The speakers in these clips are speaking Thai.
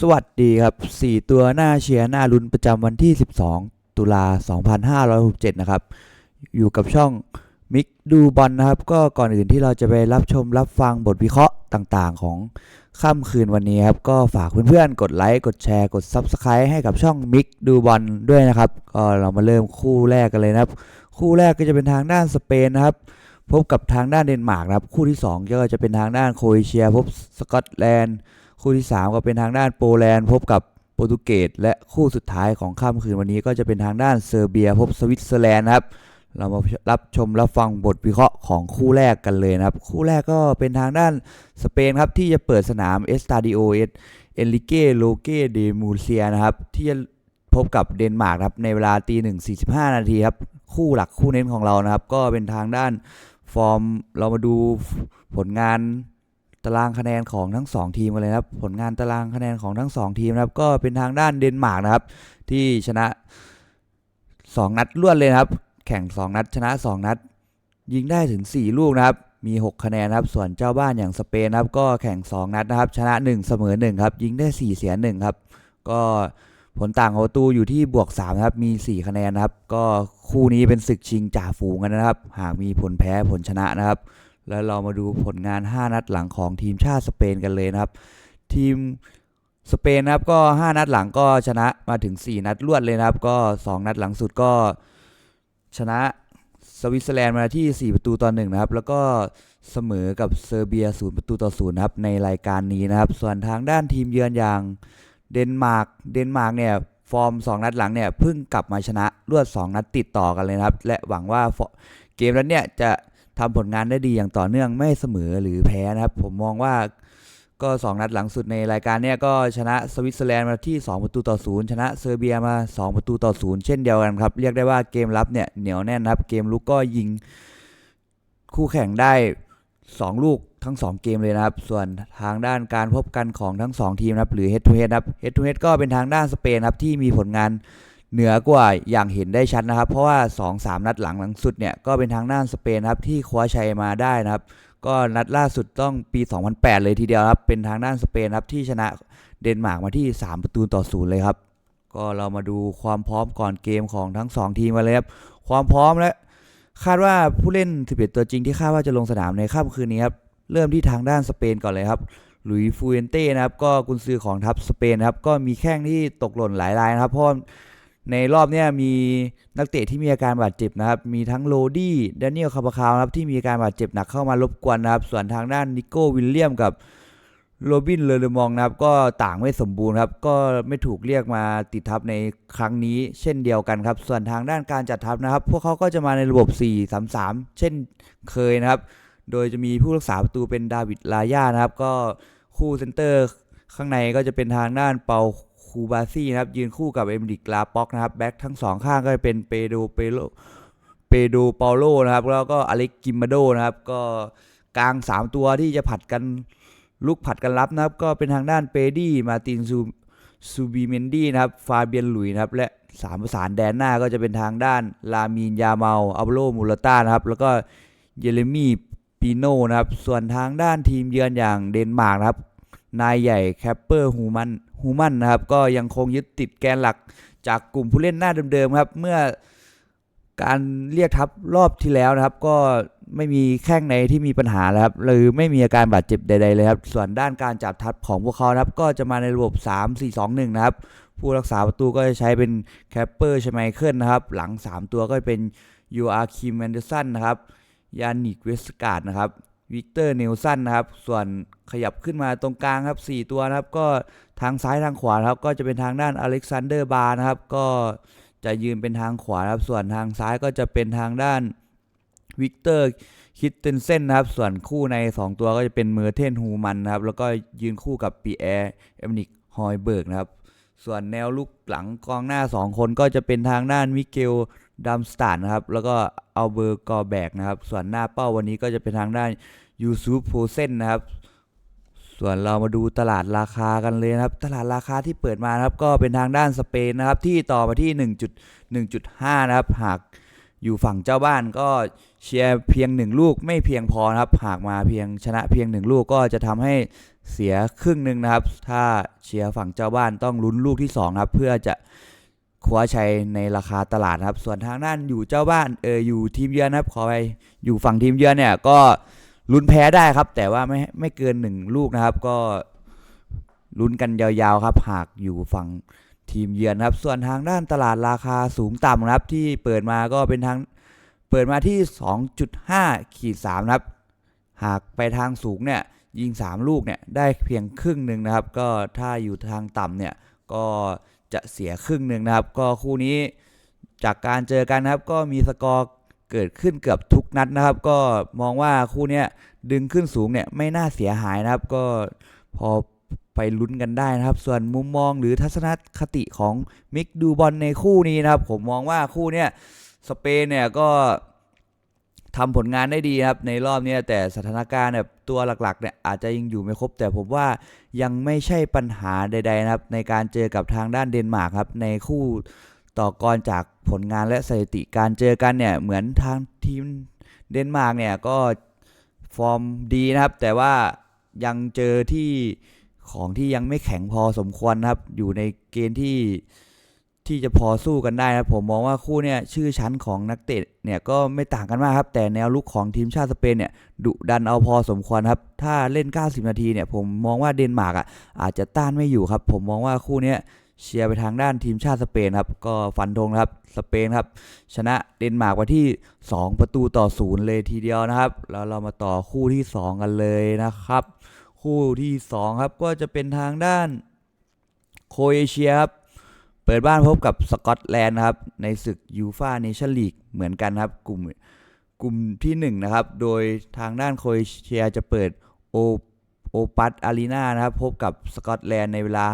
สวัสดีครับ 4 ตัวหน้าเชียร์หน้าลุ้นประจำวันที่ 12 ตุลา 2567 นะครับ อยู่กับช่องมิกดูบอลนะครับ ก็ก่อนอื่นที่เราจะไปรับชมรับฟังบทวิเคราะห์ต่างๆ ของค่ำคืนวันนี้ครับ ก็ฝากเพื่อนๆ กดไลค์ กดแชร์ กด Subscribe ให้กับช่องมิกดูบอลด้วยนะครับ ก็เรามาเริ่มคู่แรกกันเลยนะครับ คู่แรกก็จะเป็นทางด้านสเปนนะครับพบกับทางด้านเดนมาร์กนะครับ คู่ที่ 2 ก็จะเป็นทางด้านโครเอเชีย พบสกอตแลนด์ คู่ที่ 3 ก็เป็นทางด้านโปแลนด์พบกับโปรตุเกสและคู่สุดท้ายของค่ำคืนวันนี้ก็จะเป็นทางด้านเซอร์เบีย พบสวิตเซอร์แลนด์ครับ เรามารับชมรับฟังบทวิเคราะห์ของคู่แรกกันเลยนะครับ คู่แรกก็เป็นทางด้านสเปนครับ ที่จะเปิดสนามเอสตาดิโอเอสเอลิเกโลเกเดมูเซียนะครับ ที่จะพบกับเดนมาร์กครับในเวลาตีหนึ่งสี่สิบห้านาทีครับ คู่หลักคู่เน้นของเรานะครับ ก็เป็นทางด้านฟอร์มเรามาดูผลงาน ตารางคะแนนของทั้ง 2 ทีมกันเลยครับ ผลงานตารางคะแนนของทั้ง 2 ทีมนะครับ ก็เป็นทางด้านเดนมาร์กนะครับ ที่ชนะ 2 นัดรวดเลยครับ แข่ง 2 นัด ชนะ 2 นัด ยิงได้ถึง 4 ลูกนะครับ มี 6 คะแนนครับ ส่วนเจ้าบ้านอย่างสเปนครับ ก็แข่ง 2 นัดนะครับ ชนะ 1 เสมอ 1 ครับ ยิงได้ 4 เสีย 1 ครับ ก็ผลต่างของประตูอยู่ที่บวก3นะครับ มี 4 คะแนนนะครับ ก็คู่นี้เป็นศึกชิงจ่าฝูงกันนะครับ หากมีผลแพ้ผลชนะนะครับ แล้วเรามาดูผลงาน 5 นัดหลังของทีมชาติสเปนกันเลยนะครับ ทีมสเปนนะครับก็ 5 นัดหลังก็ชนะมาถึง 4 นัดรวดเลยนะครับ ก็ 2 นัดหลังสุดก็ชนะสวิตเซอร์แลนด์มาที่ 4 ประตูต่อ1นะครับ แล้วก็เสมอกับเซอร์เบีย 0 ประตูต่อ0นะครับในรายการนี้นะครับ ส่วนทางด้านทีมเยือนอย่างเดนมาร์กเดนมาร์กเนี่ยฟอร์ม 2 นัดหลังเนี่ยเพิ่งกลับมาชนะรวด 2 นัดติดต่อกันเลยนะครับ และหวังว่าเกมนั้นเนี่ยจะ ทำผลงานได้ดีอย่างต่อเนื่องไม่เสมอหรือแพ้นะครับ ผมมองว่าก็ 2 นัดหลังสุดในรายการเนี้ยก็ชนะสวิตเซอร์แลนด์มาที่ 2 ประตูต่อ0ชนะเซอร์เบียมา 2 ประตูต่อ0เช่นเดียวกันครับ เรียกได้ว่าเกมรับเนี่ยเหนียวแน่นครับ เกมลุกก็ยิงคู่แข่งได้ 2 ลูกทั้ง 2 เกมเลยนะครับ ส่วนทางด้านการพบกันของทั้ง 2 ทีมนะครับหรือ head to head นะครับ head to head ก็เป็นทางด้านสเปนครับที่มีผลงาน เหนือกว่าอย่างเห็นได้ชัดนะครับ เพราะว่า 2-3 นัดหลังหลังสุดเนี่ยก็เป็นทางด้านสเปนครับที่คว้าชัยมาได้นะครับ ก็นัดล่าสุดต้องปี 2008 เลยทีเดียวครับ เป็นทางด้านสเปนครับที่ชนะเดนมาร์กมาที่ 3 ประตูต่อศูนย์เลยครับ ก็เรามาดูความพร้อมก่อนเกมของทั้ง 2 ทีมมาเลยครับ ความพร้อมและคาดว่าผู้เล่น 11 ตัวจริงที่คาดว่าจะลงสนามในค่ำคืนนี้ครับ เริ่มที่ทางด้านสเปนก่อนเลยครับหลุยฟูเอนเต้นะครับ ก็กุนซือของทัพสเปนครับ ก็มีแข้งที่ตกหล่นหลายรายนะครับ เพราะ ในรอบนี้มีนักเตะที่มีอาการบาดเจ็บนะครับ มีทั้งโรดี้แดเนียลคาปาคาวนะครับที่มีอาการบาดเจ็บหนักเข้ามารบกวนนะครับ ส่วนทางด้านนิโก้วิลเลียมกับโรบินเลอเลมองนะครับ ก็ต่างไม่สมบูรณ์ครับ ก็ไม่ถูกเรียกมาติดทัพในครั้งนี้ เช่นเดียวกันครับ ส่วนทางด้านการจัดทัพนะครับ พวกเขาก็จะมาในระบบ 4-3-3 เช่นเคยนะครับ โดยจะมีผู้รักษาประตูเป็นดาวิดลายานะครับ ก็คู่เซนเตอร์ข้างในก็จะเป็นทางด้านเปา คูบาซี่นะครับยืนคู่กับเอมริกลาป็อกนะครับแบ็คทั้งสองข้างก็จะเป็นเปโดเปโลเปโดเปาโลนะครับแล้วก็อเล็กกิมมาโดนะครับก็กลาง 3 ตัวที่จะผัดกันลุกผัดกันรับนะครับก็เป็นทางด้านเปดี้มาตินซูซูบีเมนดี้นะครับฟาเบียนหลุยนะครับและสามประสานแดนหน้าก็จะเป็นทางด้านลามีนยาเมาอัลโลมูลต้านะครับแล้วก็เยเรมีปีโนนะครับส่วนทางด้านทีมเยือนอย่างเดนมาร์กนะครับนายใหญ่แคปเปอร์ฮูมัน ฮูมันนะครับก็ยังคงยึดติดแกนหลักจากกลุ่มผู้เล่นหน้าเดิมๆครับ เมื่อการเรียกทัพรอบที่แล้วนะครับ ก็ไม่มีแข้งในที่มีปัญหาแล้วครับหรือไม่มีอาการบาดเจ็บใดๆเลยครับ ส่วนด้านการจับทัพของพวกเขาครับ ก็จะมาในระบบ 3-4-2-1 นะครับ ผู้รักษาประตูก็จะใช้เป็นแคปเปอร์ชไมเคิลนะครับ หลัง 3 ตัวก็เป็นยูอาร์คิมแอนเดอร์สันนะครับยานิกเวสการ์ดนะครับ วิกเตอร์เนลสันนะครับ ส่วนขยับขึ้นมาตรงกลางครับ 4 ตัวนะครับ ก็ทางซ้ายทางขวาครับ ก็จะเป็นทางด้านอเล็กซานเดอร์บาร์นะครับ ก็จะยืนเป็นทางขวาครับ ส่วนทางซ้ายก็จะเป็นทางด้านวิกเตอร์คิตเทนเซนนะครับ ส่วนคู่ใน 2 ตัวก็จะเป็นเมอร์เทนฮูมันนะครับ แล้วก็ยืนคู่กับปีแอร์เอมนิกฮอยเบิร์กนะครับ ส่วนแนวลุกหลังกองหน้า 2 คนก็จะเป็นทางด้านมิเกล ดัมสตาร์นะครับ แล้วก็เอัลเบอร์กอแบกนะครับ ส่วนหน้าเป้าวันนี้ก็จะเป็นทางด้านยูซูฟโพเซนนะครับ ส่วนเรามาดูตลาดราคากันเลยนะครับ ตลาดราคาที่เปิดมานะครับ ก็เป็นทางด้านสเปนนะครับ ที่ต่อมาที่ 1.1.5 นะครับ หากอยู่ฝั่งเจ้าบ้านก็เชียร์เพียงหนึ่งลูกไม่เพียงพอนะครับ หากมาเพียงชนะเพียงหนึ่งลูกก็จะทำให้เสียครึ่งหนึ่งนะครับ ถ้าเชียร์ฝั่งเจ้าบ้านต้องลุ้นลูกที่สองนะครับเพื่อจะ คว้าชัยในราคาตลาดครับ ส่วนทางด้านอยู่เจ้าบ้านเอออยู่ทีมเยือนครับขอไปอยู่ฝั่งทีมเยือนเนี่ยก็ลุ้นแพ้ได้ครับ แต่ว่าไม่ไม่เกินหนึ่งลูกนะครับ ก็ลุ้นกันยาวๆครับ หากอยู่ฝั่งทีมเยือนครับ ส่วนทางด้านตลาดราคาสูงต่ำครับที่เปิดมาก็เป็นทางเปิดมาที่ 2.5ขีด3นะครับ หากไปทางสูงเนี่ยยิง 3 ลูกเนี่ยได้เพียงครึ่งหนึ่งนะครับ ก็ถ้าอยู่ทางต่ำเนี่ยก็ จะเสียครึ่งหนึ่งนะครับ ก็คู่นี้จากการเจอกันนะครับ ก็มีสกอร์เกิดขึ้นเกือบทุกนัดนะครับ ก็มองว่าคู่นี้ดึงขึ้นสูงเนี่ยไม่น่าเสียหายนะครับ ก็พอไปลุ้นกันได้นะครับ ส่วนมุมมองหรือทัศนคติของมิกดูบอลในคู่นี้นะครับ ผมมองว่าคู่เนี้ยสเปนเนี่ยก็ ทำผลงานได้ดีครับในรอบนี้แต่สถานการณ์แบบตัวหลักๆเนี่ยอาจจะยังอยู่ไม่ครบ แต่ผมว่ายังไม่ใช่ปัญหาใด ๆ นะครับ ในการเจอกับทางด้านเดนมาร์กครับในคู่ต่อกรจากผลงานและสถิติการเจอกันเนี่ยเหมือนทางทีมเดนมาร์กเนี่ยก็ฟอร์มดีนะครับ แต่ว่ายังเจอที่ของที่ยังไม่แข็งพอสมควรครับ อยู่ในเกณฑ์ที่ ที่จะพอสู้กันได้นะผมมองว่าคู่เนี่ยชื่อชั้นของนักเตะเนี่ยก็ไม่ต่างกันมากครับ แต่แนวลุกของทีมชาติสเปนเนี่ยดุดันเอาพอสมควรครับ ถ้าเล่น 90 นาทีเนี่ยผมมองว่าเดนมาร์กอะอาจจะต้านไม่อยู่ครับ ผมมองว่าคู่เนี้ยเชียร์ไปทางด้านทีมชาติสเปนครับ ก็ฟันธงครับสเปนครับ ชนะเดนมาร์กไปที่ 2 ประตูต่อศูนย์เลยทีเดียวนะครับ แล้วเรามาต่อคู่ที่ 2 กันเลยนะครับ คู่ที่ 2 ครับก็จะเป็นทางด้านโคเอเชียครับ เปิดบ้านพบกับสกอตแลนด์นะครับ ในศึกยูฟาเนชั่นลีกเหมือนกันครับ กลุ่มกลุ่มที่1นนะครับ โดยทางด้านโครเอเชียจะเปิดโอโอปัตอารีนานะครับ พบกับสกอตแลนด์ในเวลา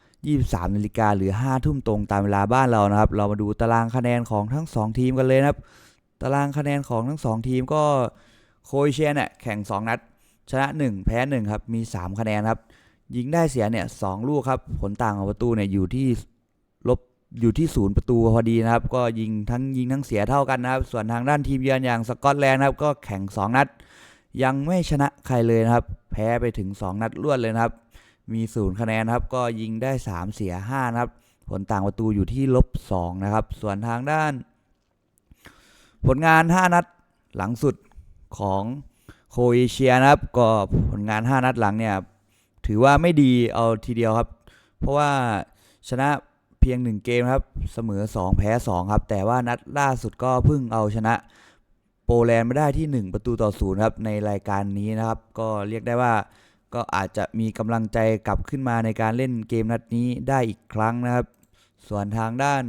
23นาฬิกาหรือ 5 ทุ่มตรงตามเวลาบ้านเรานะครับ เรามาดูตารางคะแนนของทั้ง 2 ทีมกันเลยนะครับ ตารางคะแนนของทั้ง 2 ทีมก็โครเอเชียเนี่ยแข่ง 2 นัด ชนะ 1 แพ้ 1 ครับ มี 3 คะแนนครับ ยิงได้เสียเนี่ยสลูกครับ ผลต่างของประตูเนี่ยอยู่ที่ อยู่ที่ศูนย์ประตูพอดีนะครับ ก็ยิงทั้งยิงทั้งเสียเท่ากันนะครับ ส่วนทางด้านทีมเยือนอย่างสกอตแลนด์ครับ ก็แข่ง 2 นัด ยังไม่ชนะใครเลยนะครับ แพ้ไปถึง 2 นัดรวดเลยนะครับ มีศูนย์คะแนนครับ ก็ยิงได้ 3 เสีย5นะครับ ผลต่างประตูอยู่ที่ลบ2นะครับ ส่วนทางด้าน ผลงาน 5 นัดหลังสุดของโคเอเชียนะครับ ก็ผลงาน 5 นัดหลังเนี่ยถือว่าไม่ดีเอาทีเดียวครับ เพราะว่าชนะ เพียง 1 เกมครับ เสมอ 2 แพ้ 2 ครับ แต่ว่านัดล่าสุดก็เพิ่งเอาชนะโปแลนด์ไม่ได้ที่ 1 ประตูต่อศูนย์ครับในรายการนี้นะครับ ก็เรียกได้ว่าก็อาจจะมีกำลังใจกลับขึ้นมาในการเล่นเกมนัดนี้ได้อีกครั้งนะครับ ส่วนทางด้าน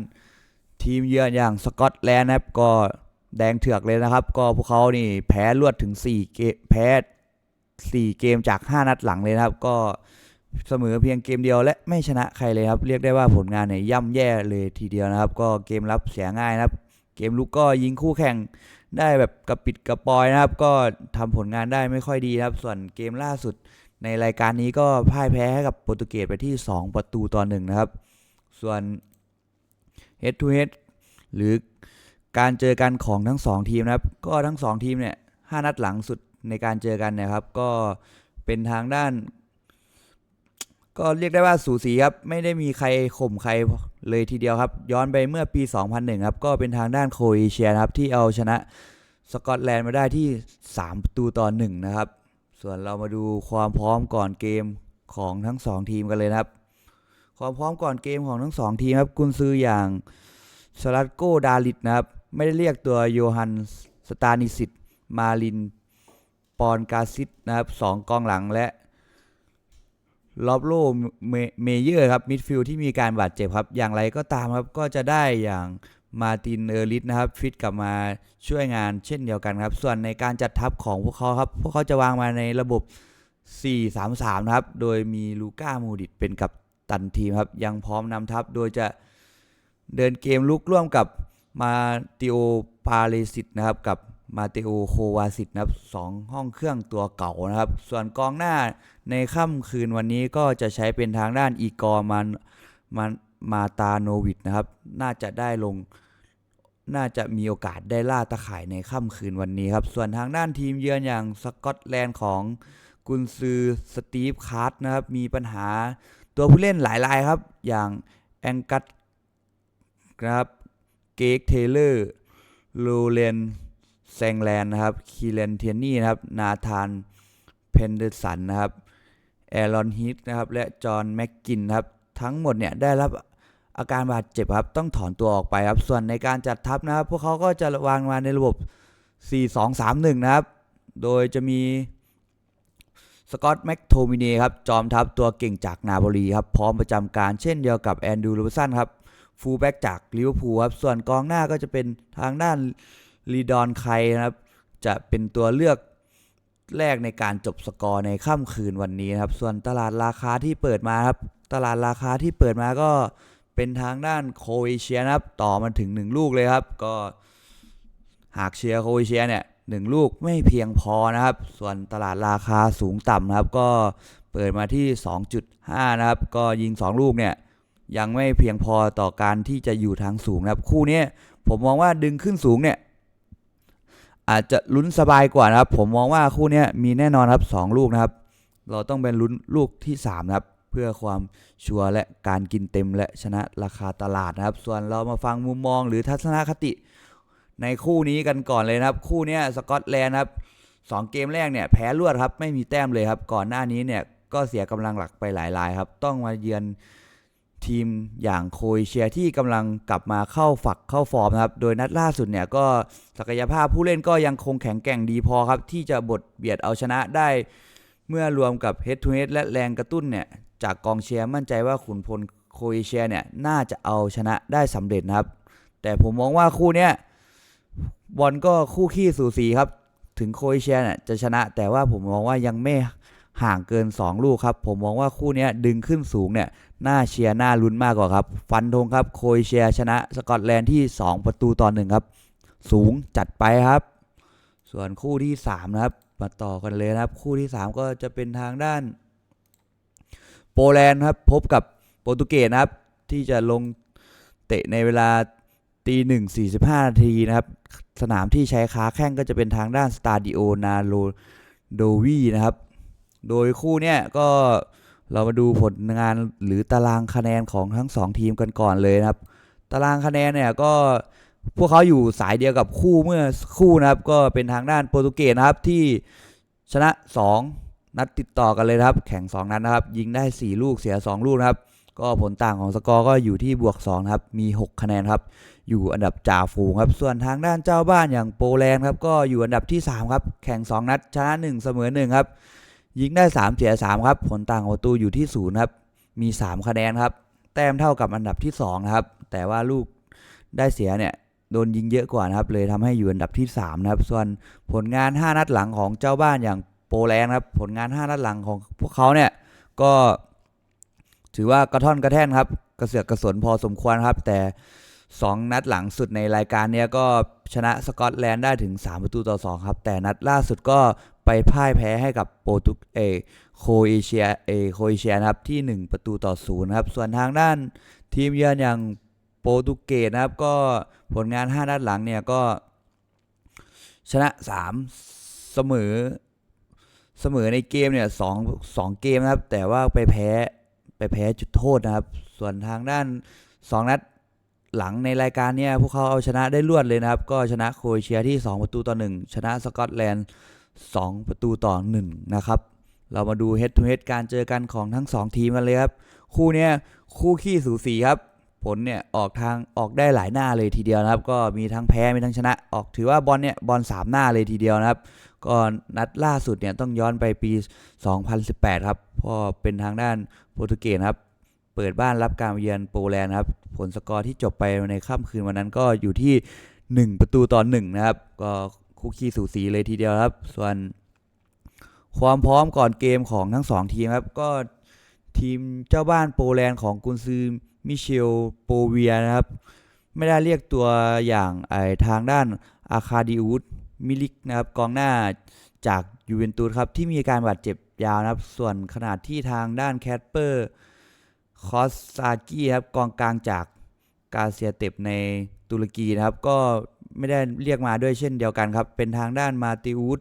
ทีมเยือนอย่างสกอตแลนด์นะครับก็แดงเถือกเลยนะครับ ก็พวกเขานี่แพ้รวดถึง 4 เกมแพ้ 4 เกมจาก 5 นัดหลังเลยนะครับ ก็ เสมอเพียงเกมเดียวและไม่ชนะใครเลยครับ เรียกได้ว่าผลงานเนี่ยย่ำแย่เลยทีเดียวนะครับ ก็เกมรับเสียง่ายนะครับ เกมลุกก็ยิงคู่แข่งได้แบบกระปิดกระปอยนะครับ ก็ทำผลงานได้ไม่ค่อยดีนะครับ ส่วนเกมล่าสุดในรายการนี้ก็พ่ายแพ้ให้กับโปรตุเกสไปที่ 2 ประตูต่อหนึ่งนะครับ ส่วน head to head หรือการเจอกันของทั้ง 2 ทีมนะครับ ก็ทั้ง 2 ทีมเนี่ยห้านัดหลังสุดในการเจอกันนะครับ ก็เป็นทางด้าน ก็เรียกได้ว่าสูสีครับไม่ได้มีใครข่มใครเลยทีเดียวครับ ย้อนไปเมื่อปี 2001 ครับ ก็เป็นทางด้านโครเอเชียครับที่เอาชนะสกอตแลนด์มาได้ที่ 3 ประตูต่อ1นะครับ ส่วนเรามาดูความพร้อมก่อนเกมของทั้ง 2 ทีมกันเลยนะครับ ความพร้อมก่อนเกมของทั้ง 2 ทีมครับกุนซืออย่างสลัดโกดาลิดนะครับ ไม่ได้เรียกตัวโยฮันสตานิสิตมาลิน ปอนกาซิตนะครับสองกองหลังและ ลอบโลเมเยอร์ครับมิดฟิลด์ที่มีการบาดเจ็บครับ อย่างไรก็ตามครับก็จะได้อย่างมาตินเออริสนะครับฟิตกลับมาช่วยงานเช่นเดียวกันครับ ส่วนในการจัดทัพของพวกเขาครับ พวกเขาจะวางมาในระบบ 4-3-3 นะครับ โดยมีลูก้ามูดิตเป็นกับตันทีมครับ ยังพร้อมนำทัพโดยจะเดินเกมลุกร่วมกับมาติโอปาเลสิตนะครับกับ มาเตโอโควาสิตนะครับสองห้องเครื่องตัวเก่านะครับ ส่วนกองหน้าในค่ำคืนวันนี้ก็จะใช้เป็นทางด้านอีกอร์มันมันมาตาโนวิดนะครับ น่าจะได้ลง น่าจะมีโอกาสได้ล่าตะข่ายในค่ำคืนวันนี้ครับ ส่วนทางด้านทีมเยือนอย่างสกอตแลนด์ของกุนซือสตีฟคาร์ตนะครับ มีปัญหาตัวผู้เล่นหลายรายครับ อย่างแองกัตนะครับ เกกเทเลอร์ โลเลน แซงแลนนะครับคีเลนเทียนี่นะครับ นาธาน เพนเดอร์สันนะครับ แอรอนฮิตนะครับ และจอห์นแม็กกินครับ ทั้งหมดเนี่ยได้รับอาการบาดเจ็บครับ ต้องถอนตัวออกไปครับ ส่วนในการจัดทัพนะครับ พวกเขาก็จะวางมาในระบบ 4-2-3-1 นะครับ โดยจะมีสกอตต์แม็กโทมินีครับ จอมทัพตัวเก่งจากนาโปลีครับ พร้อมประจำการเช่นเดียวกับแอนดูรูสันครับ ฟูลแบ็กจากลิเวอร์พูลครับ ส่วนกองหน้าก็จะเป็นทางด้าน ลีดอนไคนะครับ จะเป็นตัวเลือกแรกในการจบสกอร์ในค่ำคืนวันนี้นะครับ ส่วนตลาดราคาที่เปิดมาครับ ตลาดราคาที่เปิดมาก็เป็นทางด้านโคเอเชียนะครับ ต่อมาถึง 1 ลูกเลยครับ ก็หากเชียร์โคเอเชียเนี่ยหนึ่งลูกไม่เพียงพอนะครับ ส่วนตลาดราคาสูงต่ำนะครับ ก็เปิดมาที่ 2.5 นะครับ ก็ยิง 2 ลูกเนี่ยยังไม่เพียงพอต่อการที่จะอยู่ทางสูงนะครับ คู่นี้ผมมองว่าดึงขึ้นสูงเนี่ย อาจจะลุ้นสบายกว่านะครับ ผมมองว่าคู่นี้มีแน่นอนครับ 2 ลูกนะครับ เราต้องเป็นลุ้นลูกที่3นะครับ เพื่อความชัวร์และการกินเต็มและชนะราคาตลาดนะครับ ส่วนเรามาฟังมุมมองหรือทัศนคติ ในคู่นี้กันก่อนเลยนะครับ คู่นี้สกอตแลนด์ครับสองเกมแรกเนี่ยแพ้รวดครับไม่มีแต้มเลยครับ ก่อนหน้านี้เนี่ยก็เสียกำลังหลักไปหลายรายครับ ต้องมาเยือน ทีมอย่างโครเอเชียที่กำลังกลับมาเข้าฝักเข้าฟอร์มนะครับ โดยนัดล่าสุดเนี่ยก็ศักยภาพผู้เล่นก็ยังคงแข็งแกร่งดีพอครับ ที่จะบดเบียดเอาชนะได้ เมื่อรวมกับ Head to Head และแรงกระตุ้นเนี่ยจากกองเชียร์มั่นใจว่าขุนพลโครเอเชียเนี่ยน่าจะเอาชนะได้สำเร็จนะครับ แต่ผมมองว่าคู่เนี้ยบอลก็คู่ขี้สูสีครับ ถึงโครเอเชียเนี่ยจะชนะ แต่ว่าผมมองว่ายังไม่ห่างเกิน 2 ลูกครับ ผมมองว่าคู่เนี้ยดึงขึ้นสูงเนี่ย น่าเชียร์น่าลุ้นมากกว่าครับ ฟันธงครับโครเชียชนะสกอตแลนด์ที่ 2 ประตูต่อหนึ่งครับ สูงจัดไปครับ ส่วนคู่ที่ 3 นะครับ มาต่อกันเลยนะครับ คู่ที่ 3 ก็จะเป็นทางด้าน โปแลนด์ครับ พบกับโปรตุเกสนะครับ ที่จะลงเตะในเวลาตีหนึ่งสี่สิบห้านาทีนะครับ สนามที่ใช้ค้าแข้งก็จะเป็นทางด้านสตาดิโอนาโรโดวีนะครับ โดยคู่เนี้ยก็ เรามาดูผลงานหรือตารางคะแนนของทั้งสองทีมกันก่อนเลยนะครับ ตารางคะแนนเนี่ยก็พวกเขาอยู่สายเดียวกับคู่เมื่อคู่นะครับ ก็เป็นทางด้านโปรตุเกสนะครับที่ชนะ 2 นัดติดต่อกันเลยครับ แข่ง 2 นัดนะครับ ยิงได้ 4 ลูกเสีย 2 ลูกนะครับ ก็ผลต่างของสกอร์ก็อยู่ที่บวก2ครับมี 6 คะแนนครับ อยู่อันดับจ่าฝูงครับ ส่วนทางด้านเจ้าบ้านอย่างโปแลนด์ครับก็อยู่อันดับที่ 3 ครับ แข่ง 2 นัดชนะ 1 เสมอ1ครับ ยิงได้ 3 เสีย 3 ครับ ผลต่างประตูอยู่ที่0ครับ มี 3 คะแนนครับ แต้มเท่ากับอันดับที่2นะครับ แต่ว่าลูกได้เสียเนี่ยโดนยิงเยอะกว่านะครับ เลยทำให้อยู่อันดับที่3นะครับ ส่วนผลงาน 5 นัดหลังของเจ้าบ้านอย่างโปแลนด์ครับ ผลงาน 5 นัดหลังของพวกเขาเนี่ยก็ถือว่ากระท่อนกระแท่นครับ กระเสือกกระสนพอสมควรครับ แต่ 2 นัดหลังสุดในรายการเนี้ยก็ชนะสกอตแลนด์ได้ถึง 3 ประตูต่อ 2 ครับ แต่นัดล่าสุดก็ ไปพ่ายแพ้ให้กับโปรตุเอโคเอเชียเอโคเอเชียนะครับที่ 1 ประตูต่อ0นะครับ ส่วนทางด้านทีมเยือนอย่างโปรตุเกสนะครับ ก็ผลงาน 5 นัดหลังเนี่ยก็ชนะ 3 เสมอเสมอในเกมเนี่ยสองสองเกมนะครับ แต่ว่าไปแพ้ไปแพ้จุดโทษนะครับ ส่วนทางด้าน 2 นัดหลังในรายการเนี่ยพวกเขาเอาชนะได้รวดเลยนะครับ ก็ชนะโครเอเชียที่ 2 ประตูต่อ 1 ชนะสกอตแลนด์ 2 ประตูต่อ 1 นะครับ เรามาดู head to head การเจอกันของทั้ง 2 ทีมกันเลยครับ คู่เนี้ยคู่ขี้สูสีครับ ผลเนี่ยออกทางออกได้หลายหน้าเลยทีเดียวนะครับ ก็มีทั้งแพ้มีทั้งชนะ ออกถือว่าบอลเนี่ยบอลสามหน้าเลยทีเดียวนะครับ ก็นัดล่าสุดเนี่ยต้องย้อนไปปี 2018 ครับเพอเป็นทางด้านโปรตุเกสครับเปิดบ้านรับการเยือนโปแลนด์ครับ ผลสกอร์ที่จบไปในค่ำคืนวันนั้นก็อยู่ที่ 1 ประตูต่อ1นะครับ ก็ คุกคีสูสีเลยทีเดียวครับ ส่วนความพร้อมก่อนเกมของทั้งสองทีมครับ ก็ทีมเจ้าบ้านโปแลนด์ของกุนซือมิเชลโปเวียนะครับ ไม่ได้เรียกตัวอย่างไอทางด้านอาคาดิอุสมิลิกนะครับกองหน้าจากยูเวนตุสครับ ที่มีอาการบาดเจ็บยาวนะครับ ส่วนขนาดที่ทางด้านแคสเปอร์คอสซากี้ครับกองกลางจากกาเซียเต็บในตุรกีนะครับ ก็ ไม่ได้เรียกมาด้วยเช่นเดียวกันครับ เป็นทางด้านมาติอุส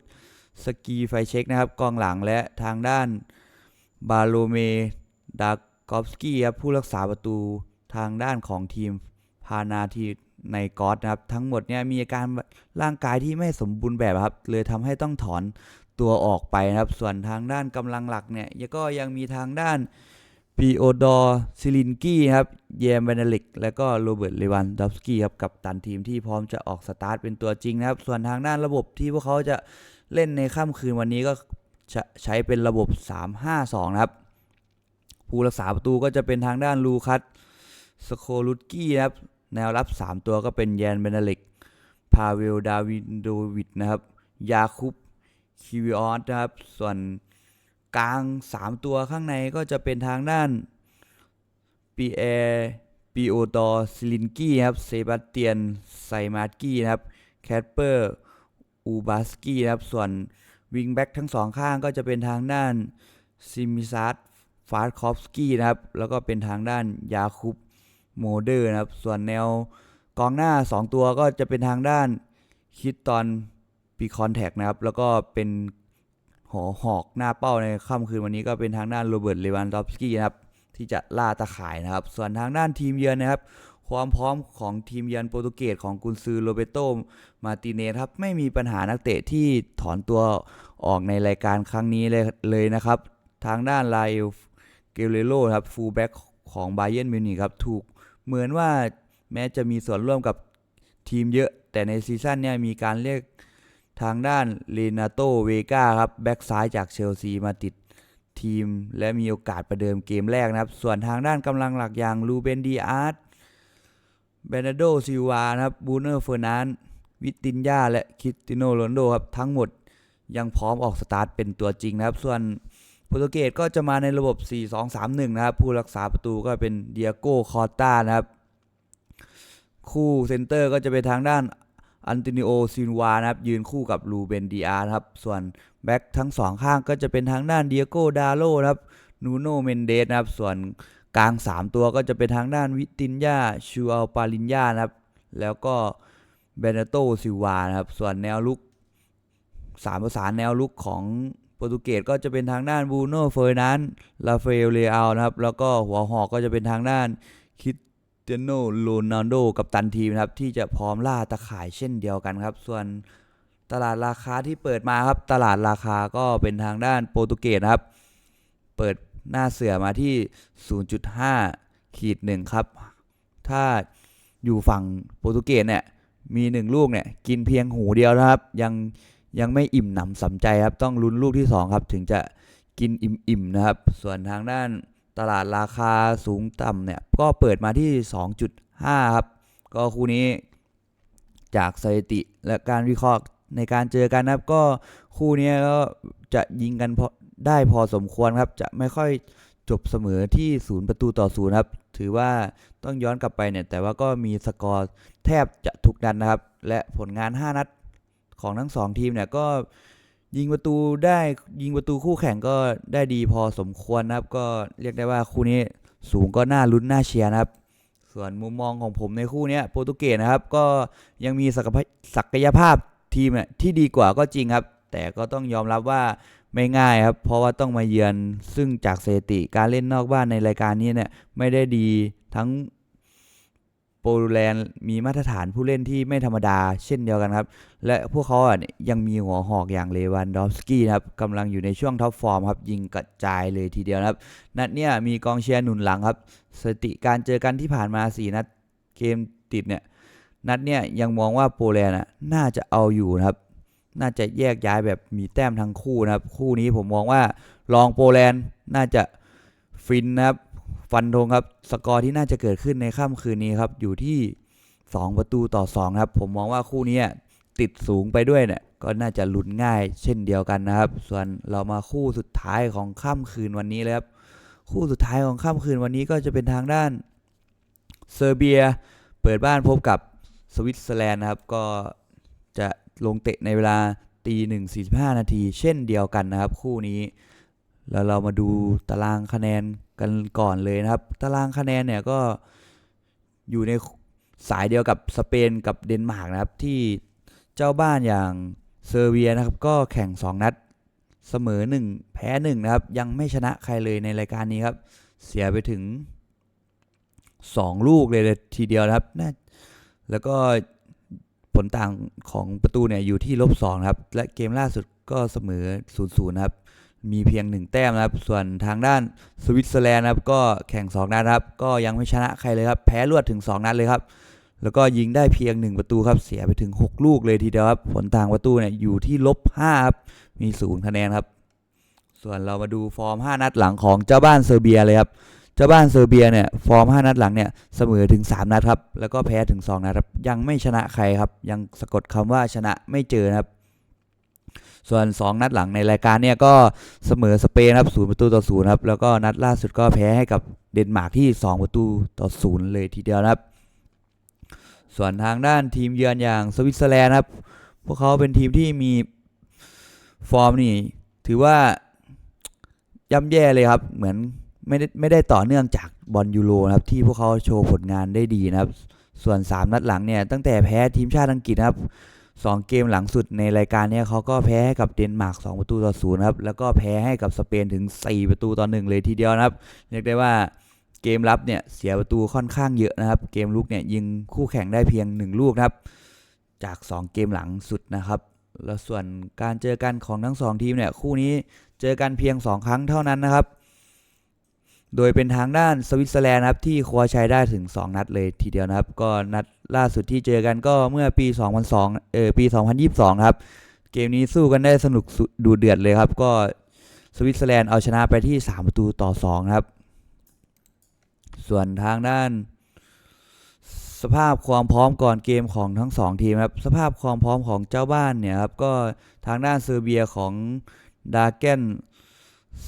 สกีไฟเช็คนะครับกองหลังและทางด้านบาโลเมดากอฟสกี้ครับผู้รักษาประตูทางด้านของทีมพานาทีในกอสนะครับ ทั้งหมดเนี่ยมีอาการร่างกายที่ไม่สมบูรณ์แบบครับ เลยทำให้ต้องถอนตัวออกไปนะครับ ส่วนทางด้านกำลังหลักเนี่ยก็ยังมีทางด้าน ปีโอดอร์ซิลินกี้ครับ เยมเบนลิก และก็โรเบิร์ตเลวันดอฟสกี้ครับ กับตันทีมที่พร้อมจะออกสตาร์ทเป็นตัวจริงนะครับ ส่วนทางด้านระบบที่พวกเขาจะเล่นในค่ำคืนวันนี้ก็จะใช้เป็นระบบ 3-5-2 นะครับ ผู้รักษาประตูก็จะเป็นทางด้านลูคัสสโคลุตกี้นะครับ แนวรับ 3 ตัวก็เป็นแยนเบนลิก พาเวล ดาวินโดวิดนะครับ ยาคุป คิวิออสนะครับ ส่วน กลาง 3 ตัวข้างในก็จะเป็นทางด้านปีแอร์ปีโอตอร์ซิลินกี้ครับเซบาสเตียนไซมาร์กี้นะครับแคทเปอร์อูบาสกี้นะครับส่วนวิงแบ็กทั้งสองข้างก็จะเป็นทางด้านซิมิซัสฟาร์คอฟสกี้นะครับแล้วก็เป็นทางด้านยาคุปโมเดอร์นะครับส่วนแนวกองหน้า 2 ตัวก็จะเป็นทางด้านคิดตอนปีคอนแทกนะครับแล้วก็เป็น หอหอกหน้าเป้าในค่ำคืนวันนี้ก็เป็นทางด้านโรเบิร์ตเลวันดอฟสกี้นะครับที่จะล่าตะข่ายนะครับ ส่วนทางด้านทีมเยือนนะครับ ความพร้อมของทีมเยือนโปรตุเกสของกุนซือโรเบโตมาติเนสครับไม่มีปัญหานักเตะที่ถอนตัวออกในรายการครั้งนี้เลยเลยนะครับ ทางด้านไลเอลเกเรโรครับฟูลแบ็กของไบเยนมิวนิกครับถูกเหมือนว่าแม้จะมีส่วนร่วมกับทีมเยอะ แต่ในซีซั่นเนี่ยมีการเรียก ทางด้านเลนาโตเวกาครับแบ็กซ้ายจากเชลซีมาติดทีม และมีโอกาสประเดิมเกมแรกนะครับ ส่วนทางด้านกำลังหลักอย่างลูเบนดีอาร์ตเบนาโดซิวานะครับบูเนอร์เฟอร์นานวิตินยาและคิสติโนโรนโดครับทั้งหมดยังพร้อมออกสตาร์ทเป็นตัวจริงนะครับ ส่วนโปรตุเกสก็จะมาในระบบ 4-2-3-1 นะครับ ผู้รักษาประตูก็เป็นเดียโก้คอต้านะครับ คู่เซนเตอร์ก็จะเป็นทางด้าน อันโตนิโอซินวานะครับยืนคู่กับลูเบนดีอาร์ครับ ส่วนแบ็คทั้งสองข้างก็จะเป็นทางด้านเดียโก้ดาโลครับนูโนเมนเดสนะครับ ส่วนกลาง 3 ตัวก็จะเป็นทางด้านวิตินยาชูอัลปาลินยานะครับ แล้วก็เบเนโตซิวานะครับ ส่วนแนวลุกสามประสานแนวลุกของโปรตุเกสก็จะเป็นทางด้านบูโน่เฟอร์นันลาเฟลเลอานะครับ แล้วก็หัวหอกก็จะเป็นทางด้านคิด เตโนโรนัลโดกับตันทีมนะครับที่จะพร้อมล่าตะข่ายเช่นเดียวกันครับ ส่วนตลาดราคาที่เปิดมาครับ ตลาดราคาก็เป็นทางด้านโปรตุเกสครับ เปิดหน้าเสือมาที่ 0.5 ขีดหนึ่งครับ ถ้าอยู่ฝั่งโปรตุเกสเนี่ยมีหนึ่งลูกเนี่ยกินเพียงหูเดียวนะครับ ยังยังไม่อิ่มหนำสำใจครับ ต้องลุ้นลูกที่ 2 ครับ ถึงจะกินอิ่มๆนะครับ ส่วนทางด้าน ตลาดราคาสูงต่ำเนี่ย ก็เปิดมาที่ 2.5 ครับ ก็คู่นี้จากสถิติและการวิเคราะห์ในการเจอกันนะครับ ก็คู่นี้ก็จะยิงกันพอได้พอสมควรครับ จะไม่ค่อยจบเสมอที่ศูนย์ประตูต่อศูนย์ครับ ถือว่าต้องย้อนกลับไปเนี่ย แต่ว่าก็มีสกอร์แทบจะทุกนัดนะครับ และผลงาน 5 นัดของทั้ง 2 ทีมเนี่ยก็ ยิงประตูได้ยิงประตูคู่แข่งก็ได้ดีพอสมควรนะครับ ก็เรียกได้ว่าคู่นี้สูงก็น่าลุ้นน่าเชียร์นะครับ ส่วนมุมมองของผมในคู่นี้โปรตุเกสนะครับ ก็ยังมีศักยภาพทีมที่ดีกว่าก็จริงครับ แต่ก็ต้องยอมรับว่าไม่ง่ายครับ เพราะว่าต้องมาเยือนซึ่งจากสถิติการเล่นนอกบ้านในรายการนี้เนี่ยไม่ได้ดีทั้ง โปแลนด์มีมาตรฐานผู้เล่นที่ไม่ธรรมดาเช่นเดียวกันครับ และพวกเขาอะยังมีหัวหอกอย่างเลวันดอฟสกี้นะครับกำลังอยู่ในช่วงท็อปฟอร์มครับ ยิงกระจายเลยทีเดียวนะครับ นัดเนี้ยมีกองเชียร์หนุนหลังครับ สติการเจอกันที่ผ่านมา 4 นัดเกมติดเนี่ยนัดเนี้ยยังมองว่าโปแลนด์น่าจะเอาอยู่นะครับ น่าจะแยกย้ายแบบมีแต้มทั้งคู่นะครับ คู่นี้ผมมองว่ารองโปแลนด์น่าจะฟินนะครับ ฟันธงครับ สกอร์ที่น่าจะเกิดขึ้นในค่ำคืนนี้ครับ อยู่ที่ 2 ประตูต่อ2ครับ ผมมองว่าคู่นี้ติดสูงไปด้วยเนี่ย ก็น่าจะลุ้นง่าย เช่นเดียวกันนะครับ ส่วนเรามาคู่สุดท้ายของค่ำคืนวันนี้เลยครับ คู่สุดท้ายของค่ำคืนวันนี้ก็จะเป็นทางด้านเซอร์เบีย เปิดบ้านพบกับสวิตเซอร์แลนด์นะครับ ก็จะลงเตะในเวลาตีหนึ่งสี่สิบห้านาที เช่นเดียวกันนะครับ คู่นี้ แล้วเรามาดูตารางคะแนน กันก่อนเลยนะครับ ตารางคะแนนเนี่ยก็อยู่ในสายเดียวกับสเปนกับเดนมาร์กนะครับ ที่เจ้าบ้านอย่างเซอร์เบียนะครับ ก็แข่ง 2 นัดเสมอ 1 แพ้ 1 นะครับ ยังไม่ชนะใครเลยในรายการนี้ครับ เสียไปถึง 2 ลูกเลยทีเดียวนะครับน่าแล้วก็ผลต่างของประตูเนี่ยอยู่ที่ลบ2นะครับ และเกมล่าสุดก็เสมอ0-0นะครับ มีเพียง 1 แต้มนะครับ ส่วนทางด้านสวิตเซอร์แลนด์นะครับ ก็แข่ง 2 นัดครับ ก็ยังไม่ชนะใครเลยครับ แพ้รวดถึง 2 นัดเลยครับ แล้วก็ยิงได้เพียง 1 ประตูครับ เสียไปถึง 6 ลูกเลยทีเดียวครับ ผลต่างประตูเนี่ยอยู่ที่ลบ5ครับ มี 0 คะแนนครับ ส่วนเรามาดูฟอร์ม 5 นัดหลังของเจ้าบ้านเซอร์เบียเลยครับ เจ้าบ้านเซอร์เบียเนี่ยฟอร์ม 5 นัดหลังเนี่ยเสมอถึง 3 นัดครับ แล้วก็แพ้ถึง 2 นัดครับ ยังไม่ชนะใครครับ ยังสะกดคำว่าชนะไม่เจอครับ ส่วน 2 นัดหลังในรายการเนี่ยก็เสมอสเปนครับ0ประตูต่อ0ครับแล้วก็นัดล่าสุดก็แพ้ให้กับเดนมาร์กที่ 2 ประตูต่อ0เลยทีเดียวนะครับ ส่วนทางด้านทีมเยือนอย่างสวิตเซอร์แลนด์ครับ พวกเขาเป็นทีมที่มีฟอร์มนี่ถือว่าย่ำแย่เลยครับ เหมือนไม่ได้ไม่ได้ต่อเนื่องจากบอลยูโรนะครับที่พวกเขาโชว์ผลงานได้ดีนะครับ ส่วน 3 นัดหลังเนี่ยตั้งแต่แพ้ทีมชาติอังกฤษนะครับ 2 เกมหลังสุดในรายการนี้เขาก็แพ้ให้กับเดนมาร์ก2ประตูต่อ0ครับ แล้วก็แพ้ให้กับสเปนถึง 4 ประตูต่อ1เลยทีเดียวนะครับ เรียกได้ว่าเกมรับเนี่ยเสียประตูค่อนข้างเยอะนะครับ เกมลุกเนี่ยยิงคู่แข่งได้เพียง 1 ลูกนะครับ จาก 2 เกมหลังสุดนะครับ แล้วส่วนการเจอกันของทั้ง 2 ทีมเนี่ยคู่นี้เจอกันเพียง 2 ครั้งเท่านั้นนะครับ โดยเป็นทางด้านสวิตเซอร์แลนด์ครับที่คว้าชัยได้ถึง 2 นัดเลยทีเดียวนะครับ ก็นัด ล่าสุดที่เจอกันก็เมื่อปี 2002เออปี 2022 ครับ เกมนี้สู้กันได้สนุกดดูเดือดเลยครับ ก็สวิตเซอร์แลนด์เอาชนะไปที่ 3 ประตูต่อ 2 ครับ ส่วนทางด้าน สภาพความพร้อมก่อนเกมของทั้ง 2 ทีมครับ สภาพความพร้อมของเจ้าบ้านเนี่ยครับ ก็ทางด้านเซอร์เบียของดาเกน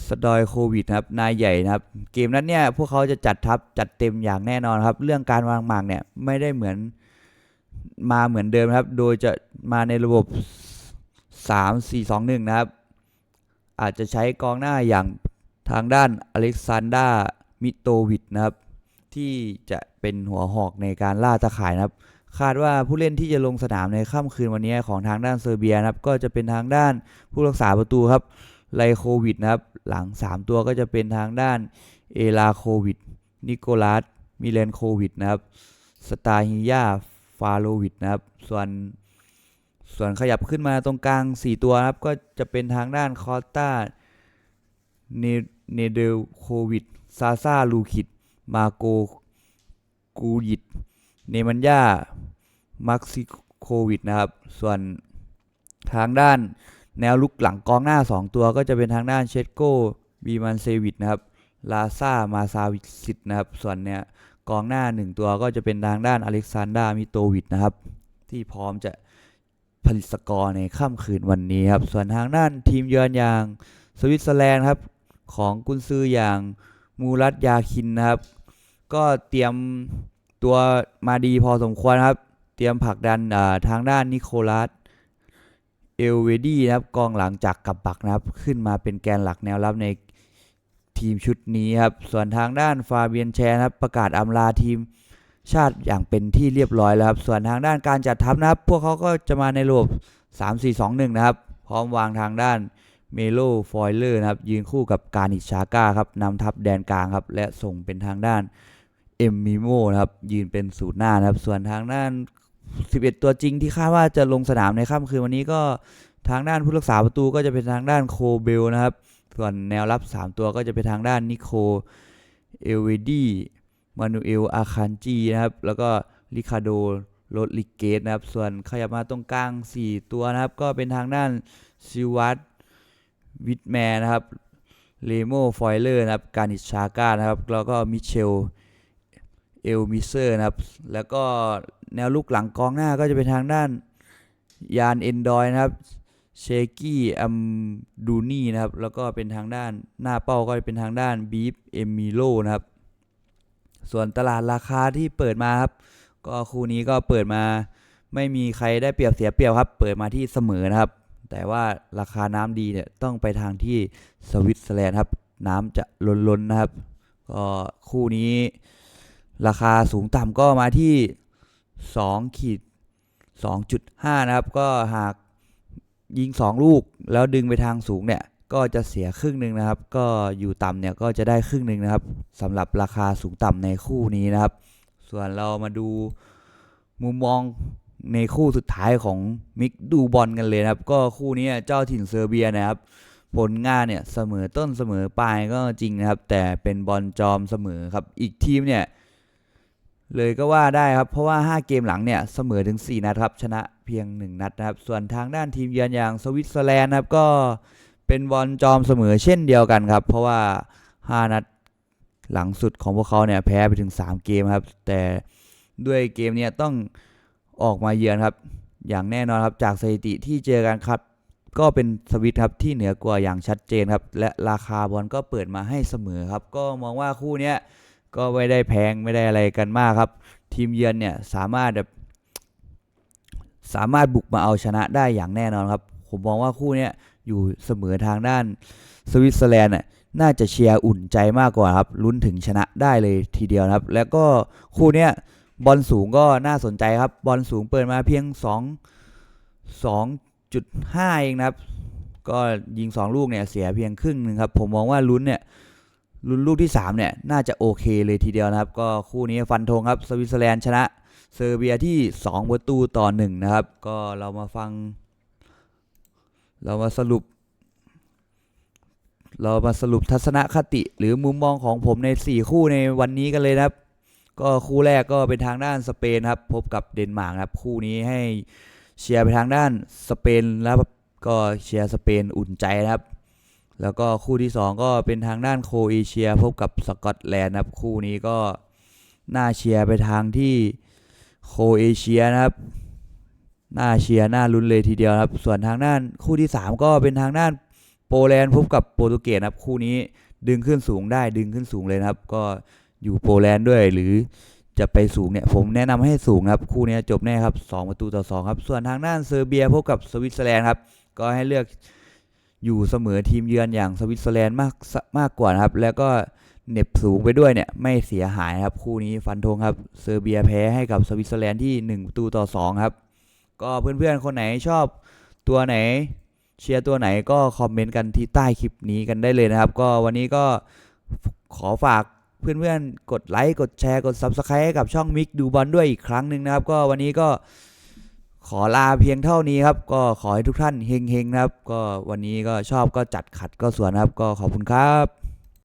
สดอยโควิดครับนายใหญ่นะครับ เกมนั้นเนี่ยพวกเขาจะจัดทัพจัดเต็มอย่างแน่นอนครับ เรื่องการวางหมากเนี่ยไม่ได้เหมือนมาเหมือนเดิมครับ โดยจะมาในระบบ 3 4 2 1 นะครับ อาจจะใช้กองหน้าอย่างทางด้านอเล็กซานดรามิโตวิชนะครับ ที่จะเป็นหัวหอกในการล่าตะข่ายนะครับ คาดว่าผู้เล่นที่จะลงสนามในค่ำคืนวันนี้ของทางด้านเซอร์เบียนะครับ ก็จะเป็นทางด้านผู้รักษาประตูครับ ไลโควิดนะครับ หลัง 3 ตัวก็จะเป็นทางด้านเอลาโควิด นิโคลัส มิเลนโควิดนะครับ สตาฮิยาฟาโลวิดนะครับ ส่วนส่วนขยับขึ้นมาตรงกลาง 4 ตัวนะครับ ก็จะเป็นทางด้านคอสตาเนเนเดลโควิด ซาซาลูคิด มาโกกูยิด เนมันยามักซิโควิดนะครับ ส่วนทางด้าน แนวลุกหลังกองหน้า 2 ตัวก็จะเป็นทางด้านเชตโกบีมันเซวิดนะครับลาซามาซาวิสิตนะครับ ส่วนเนี่ยกองหน้า 1 ตัวก็จะเป็นทางด้านอเล็กซานดรามิโตวิดนะครับ ที่พร้อมจะผลิตสกอร์ในค่ำคืนวันนี้ครับ ส่วนทางด้านทีมเยือนอย่างสวิตเซอร์แลนด์ครับ ของกุนซืออย่างมูรัตยาคินนะครับ ก็เตรียมตัวมาดีพอสมควรครับ เตรียมผลักดันทางด้านนิโคลัส เอลเวดี้นะครับกองหลังจากกับบักนะครับขึ้นมาเป็นแกนหลักแนวรับในทีมชุดนี้ครับส่วนทางด้านฟาเบียนแชร์นะครับประกาศอำลาทีมชาติอย่างเป็นที่เรียบร้อยแล้วครับ ส่วนทางด้านการจัดทัพนะครับ พวกเขาก็จะมาในระบบ 3-4-2-1 นะครับ พร้อมวางทางด้านเมโลฟอยเลอร์นะครับ ยืนคู่กับการิชาก้าครับนำทัพแดนกลางครับ และส่งเป็นทางด้านเอ็มมิโมนะครับ ยืนเป็นศูนย์หน้านะครับ ส่วนทางด้าน 11 ตัวจริงที่คาดว่าจะลงสนามในค่ำคืนวันนี้ก็ทางด้านผู้รักษาประตูก็จะเป็นทางด้านโคเบลนะครับ ส่วนแนวรับ 3 ตัวก็จะเป็นทางด้านนิโคเอลเวดีมานูเอลอาคันจีนะครับ แล้วก็ริคาโดโรดริเกตนะครับ ส่วนขยับมาตรงกลาง 4 ตัวนะครับ ก็เป็นทางด้านซิวัตวิทแมนนะครับเลโมฟอยเลอร์นะครับ การิชาก้านะครับ แล้วก็มิเชลเอลมิเซอร์นะครับ แล้วก็ แนวลุกหลังกองหน้าก็จะเป็นทางด้านยานเอนดอยนะครับเชกี้อัมดูนี่นะครับ แล้วก็เป็นทางด้านหน้าเป้าก็จะเป็นทางด้านบีฟเอมิโลนะครับ ส่วนตลาดราคาที่เปิดมาครับ ก็คู่นี้ก็เปิดมาไม่มีใครได้เปรียบเสียเปรียบครับ เปิดมาที่เสมอนะครับ แต่ว่าราคาน้ำดีเนี่ยต้องไปทางที่สวิตเซอร์แลนด์ครับ น้ำจะล้นๆนะครับ ก็คู่นี้ราคาสูงต่ำก็มาที่ 2ขีด2.5 นะครับ ก็หากยิง 2 ลูกแล้วดึงไปทางสูงเนี่ย ก็จะเสียครึ่งหนึ่งนะครับ ก็อยู่ต่ำเนี่ยก็จะได้ครึ่งหนึ่งนะครับสำหรับราคาสูงต่ำในคู่นี้นะครับ ส่วนเรามาดูมุมมองในคู่สุดท้ายของมิกดูบอลกันเลยนะครับ ก็คู่นี้เจ้าถิ่นเซอร์เบียนะครับ ผลงานเนี่ยเสมอต้นเสมอปลายก็จริงนะครับ แต่เป็นบอลจอมเสมอครับ อีกทีมเนี่ย เลยก็ว่าได้ครับ เพราะว่า 5 เกมหลังเนี่ยเสมอถึง 4 นัดครับ ชนะเพียง 1 นัดนะครับ ส่วนทางด้านทีมเยือนอย่างสวิตเซอร์แลนด์นะครับก็เป็นบอลจอมเสมอเช่นเดียวกันครับ เพราะว่า 5 นัดหลังสุดของพวกเขาเนี่ยแพ้ไปถึง 3 เกมครับ แต่ด้วยเกมเนี่ยต้องออกมาเยือนครับ อย่างแน่นอนครับจากสถิติที่เจอกันครับ ก็เป็นสวิตครับที่เหนือกว่าอย่างชัดเจนครับ และราคาบอลก็เปิดมาให้เสมอครับ ก็มองว่าคู่เนี้ย ก็ไม่ได้แพงไม่ได้อะไรกันมากครับ ทีมเยือนเนี่ยสามารถแบบสามารถบุกมาเอาชนะได้อย่างแน่นอนครับ ผมมองว่าคู่นี้อยู่เสมอทางด้านสวิตเซอร์แลนด์น่าจะเชียร์อุ่นใจมากกว่าครับลุ้นถึงชนะได้เลยทีเดียวนะครับ แล้วก็คู่นี้บอลสูงก็น่าสนใจครับ บอลสูงเปิดมาเพียง 2 2.5 เองนะครับ ก็ยิง 2 ลูกเนี่ยเสียเพียงครึ่งหนึ่งครับ ผมมองว่าลุ้นเนี่ย ลุ้นลูกที่ 3 เนี่ย น่าจะโอเคเลยทีเดียวนะครับ ก็คู่นี้ฟันธงครับสวิตเซอร์แลนด์ชนะเซอร์เบียที่ 2 ประตูต่อ 1 นะครับ ก็เรามาฟัง เรามาสรุป เรามาสรุปทัศนคติหรือมุมมองของผมใน 4 คู่ในวันนี้กันเลยนะครับ ก็คู่แรกก็เป็นทางด้านสเปนครับ พบกับเดนมาร์กครับ คู่นี้ให้เชียร์ไปทางด้านสเปนแล้วก็เชียร์สเปนอุ่นใจนะครับ แล้วก็คู่ที่ 2 ก็เป็นทางด้านโครเอเชีย พบกับสกอตแลนด์ครับ คู่นี้ก็น่าเชียร์ไปทางที่โครเอเชียนะครับน่าเชียร์น่าลุ้นเลยทีเดียวครับ ส่วนทางด้านคู่ที่ 3 ก็เป็นทางด้านโปแลนด์พบกับโปรตุเกสครับคู่นี้ดึงขึ้นสูงได้ดึงขึ้นสูงเลยนะครับ ก็อยู่โปแลนด์ด้วยหรือจะไปสูงเนี่ยผมแนะนำให้สูงครับคู่นี้จบแน่ครับ 2 ประตูต่อ 2 ครับ ส่วนทางด้านเซอร์เบียพบกับสวิตเซอร์แลนด์ครับก็ให้เลือก อยู่เสมอทีมเยือนอย่างสวิตเซอร์แลนด์มากมากกว่านะครับ แล้วก็เหน็บสูงไปด้วยเนี่ยไม่เสียหายครับคู่นี้ฟันธงครับเซอร์เบียแพ้ให้กับสวิตเซอร์แลนด์ที่1ประตูต่อ2ครับก็เพื่อนๆคนไหนชอบตัวไหนเชียร์ตัวไหนก็คอมเมนต์กันที่ใต้คลิปนี้กันได้เลยนะครับ ก็วันนี้ก็ขอฝากเพื่อนๆกดไลค์กดแชร์กด Subscribe ให้กับช่องมิกดูบอลด้วยอีกครั้งหนึ่งนะครับ ก็วันนี้ก็ ขอลาเพียงเท่านี้ครับ ก็ขอให้ทุกท่านเฮงๆนะครับ ก็วันนี้ก็ชอบก็จัดขัดก็สวนครับ ก็ขอบคุณครับ